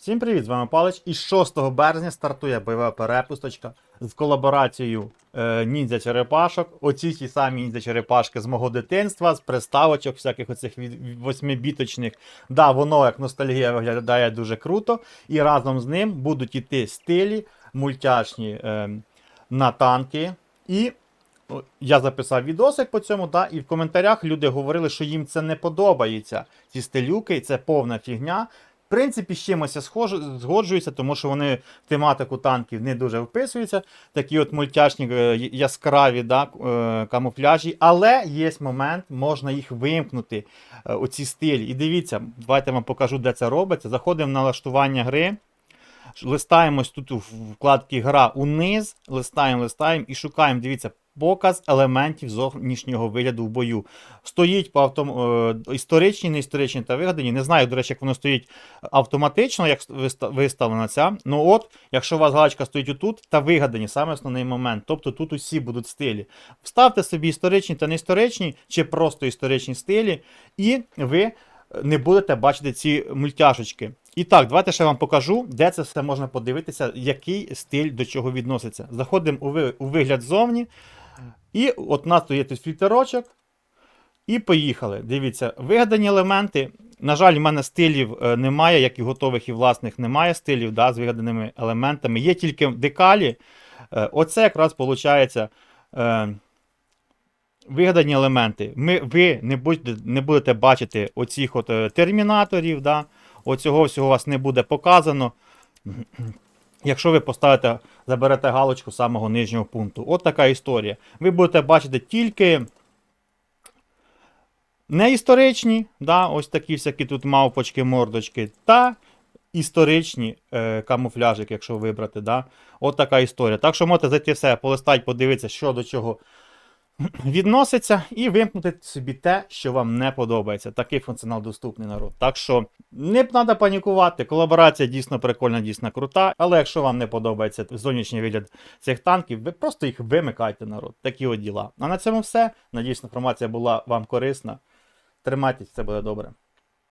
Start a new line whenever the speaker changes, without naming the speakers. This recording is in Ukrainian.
Всім привіт, з вами Палич. І 6 березня стартує бойова перепусточка з колаборацією е, ніндзя черепашок. Оці ті самі ніндзя черепашки з мого дитинства, з приставочок, всяких оцих восьмибіточних. Да, воно як ностальгія виглядає дуже круто. І разом з ним будуть іти стилі мультяшні е, на танки. І я записав відосик по цьому, да, і в коментарях люди говорили, що їм це не подобається. Ці стилюки, це повна фігня. Принципі, з чимось згоджуюся, тому що вони в тематику танків не дуже вписуються. Такі от мультяшні е, яскраві да, е, камуфляжі. Але є момент, можна їх вимкнути, у ці стилі. І дивіться, давайте я вам покажу, де це робиться. Заходимо в налаштування гри. Листаємось тут у вкладці гра униз, листаємо, листаємо і шукаємо, дивіться, показ елементів зовнішнього вигляду в бою. Стоїть по автом... е, історичні, неісторичні та вигадані. Не знаю, до речі, як воно стоїть автоматично, як виста- виставлена ця. Ну от, якщо у вас галочка стоїть отут, та вигадані, саме основний момент. Тобто тут усі будуть стилі. Вставте собі історичні та неісторичні, чи просто історичні стилі, і ви не будете бачити ці мультяшечки. І так, давайте ще вам покажу, де це все можна подивитися, який стиль до чого відноситься. Заходимо у, ви- у вигляд зовні. І от у нас тут є тут фільтрочок. І поїхали. Дивіться, вигадані елементи. На жаль, в мене стилів е, немає, як і готових і власних немає стилів да, з вигаданими елементами. Є тільки декалі. Е, Оце якраз виходить. Е, вигадані елементи. Ми, ви не будете, не будете бачити оцих от термінаторів, да? Оцього всього у вас не буде показано. Якщо ви поставите, заберете галочку самого нижнього пункту. От така історія. Ви будете бачити тільки неісторичні, да? ось такі всякі тут мавпочки, мордочки, та історичні е, камуфляжики, якщо вибрати. Да? От така історія. Так що можете зайти все, полистати, подивитися, що до чого відноситься, і вимкнути собі те, що вам не подобається. Такий функціонал доступний народ. Так що не треба панікувати. Колаборація дійсно прикольна, дійсно крута. Але якщо вам не подобається зовнішній вигляд цих танків, ви просто їх вимикайте народ. Такі от діла. А на цьому все. Надіюсь, інформація була вам корисна. Тримайтесь, це буде добре.